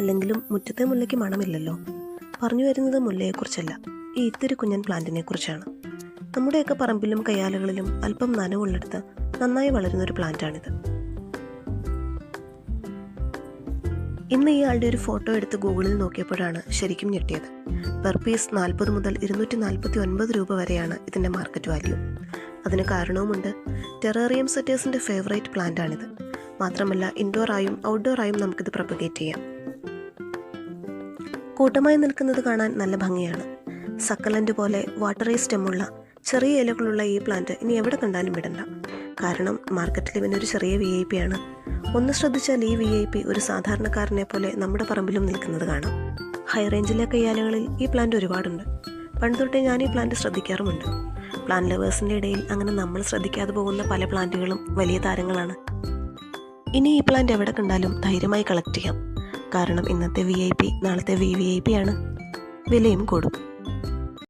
അല്ലെങ്കിലും മുറ്റത്തെ മുല്ലയ്ക്ക് മണമില്ലല്ലോ. പറഞ്ഞു വരുന്നത് മുല്ലയെക്കുറിച്ചല്ല. ഈ ഇത്തിരി കുഞ്ഞൻ പ്ലാന്റിനെ കുറിച്ചാണ് നമ്മുടെയൊക്കെ പറമ്പിലും കയ്യാലകളിലും അല്പം നനവുള്ളെടുത്ത് നന്നായി വളരുന്ന ഒരു പ്ലാന്റാണിത്. ഇന്ന് ഇയാളുടെ ഒരു ഫോട്ടോ എടുത്ത് ഗൂഗിളിൽ നോക്കിയപ്പോഴാണ് ശരിക്കും ഞെട്ടിയത്. പെർ പീസ് നാൽപ്പത് മുതൽ ഇരുന്നൂറ്റി നാൽപ്പത്തി ഒൻപത് രൂപ വരെയാണ് ഇതിന്റെ മാർക്കറ്റ് വാല്യൂ. അതിന് കാരണവുമുണ്ട് ടെറേറിയം സെറ്റേഴ്സിന്റെ ഫേവറേറ്റ് പ്ലാന്റ് ആണിത് മാത്രമല്ല ഔട്ട്ഡോർ ആയും നമുക്കിത് പ്രൊപ്പഗേറ്റ് ചെയ്യാം. കൂട്ടമായി നിൽക്കുന്നത് കാണാൻ നല്ല ഭംഗിയാണ്. സക്കലന്റ് പോലെ വാട്ടറി സ്റ്റെമുള്ള ചെറിയ ഇലകളുള്ള ഈ പ്ലാന്റ് ഇനി എവിടെ കണ്ടാലും വിടണ്ട. കാരണം മാർക്കറ്റിൽ ഇവനൊരു ചെറിയ വി ഐ പി ആണ്. ഒന്ന് ശ്രദ്ധിച്ചാൽ ഈ വി ഐ പി ഒരു സാധാരണക്കാരനെ പോലെ നമ്മുടെ പറമ്പിലും നിൽക്കുന്നത് കാണാം. ഹൈ റേഞ്ചിലെ കയ്യാലകളിൽ ഈ പ്ലാന്റ് ഒരുപാടുണ്ട്. പണ്ട് തൊട്ടേ ഞാൻ ഈ പ്ലാന്റ് ശ്രദ്ധിക്കാറുമുണ്ട്. പ്ലാൻ ലവേഴ്സിന്റെ ഇടയിൽ അങ്ങനെ നമ്മൾ ശ്രദ്ധിക്കാതെ പോകുന്ന പല പ്ലാന്റുകളും വലിയ താരങ്ങളാണ്. ഇനി ഈ പ്ലാന്റ് എവിടെ കണ്ടാലും ധൈര്യമായി കളക്ട് ചെയ്യാം. കാരണം ഇന്നത്തെ വി ഐ പി നാളത്തെ വി വി ഐ പി ആണ്. വിലയും കൂടും.